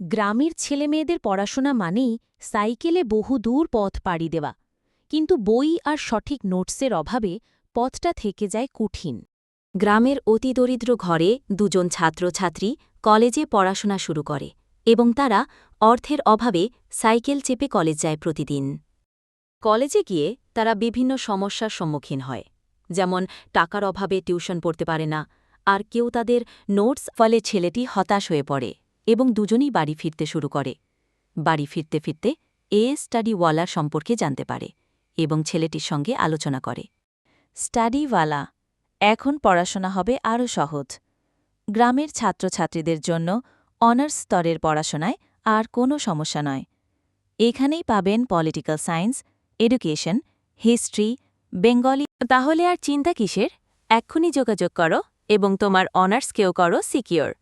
গ্রামের ছেলেমেয়েদের পড়াশোনা মানেই সাইকেলে বহু দূর পথ পাড়ি দেওয়া, কিন্তু বই আর সঠিক নোটসের অভাবে পথটা থেকে যায় কঠিন। গ্রামের অতি দরিদ্র ঘরে দুজন ছাত্রছাত্রী কলেজে পড়াশোনা শুরু করে এবং তারা অর্থের অভাবে সাইকেল চেপে কলেজ যায় প্রতিদিন। কলেজে গিয়ে তারা বিভিন্ন সমস্যার সম্মুখীন হয়, যেমন টাকার অভাবে টিউশন পড়তে পারে না, আর কেউ তাদের নোটস ফলে ছেলেটি হতাশ হয়ে পড়ে। এবং দুজনই বাড়ি ফিরতে শুরু করে। বাড়ি ফিরতে ফিরতে এ স্টাডিওয়ালার সম্পর্কে জানতে পারে এবং ছেলেটির সঙ্গে আলোচনা করে। স্টাডিওয়ালা, এখন পড়াশোনা হবে আরও সহজ। গ্রামের ছাত্রছাত্রীদের জন্য অনার্স স্তরের পড়াশোনায় আর কোনো সমস্যা নয়। এখানেই পাবেন political science, education, history, Bengali. তাহলে আর চিন্তা কিসের? এক্ষুনি যোগাযোগ করো এবং তোমার অনার্সকেও করো সিকিওর।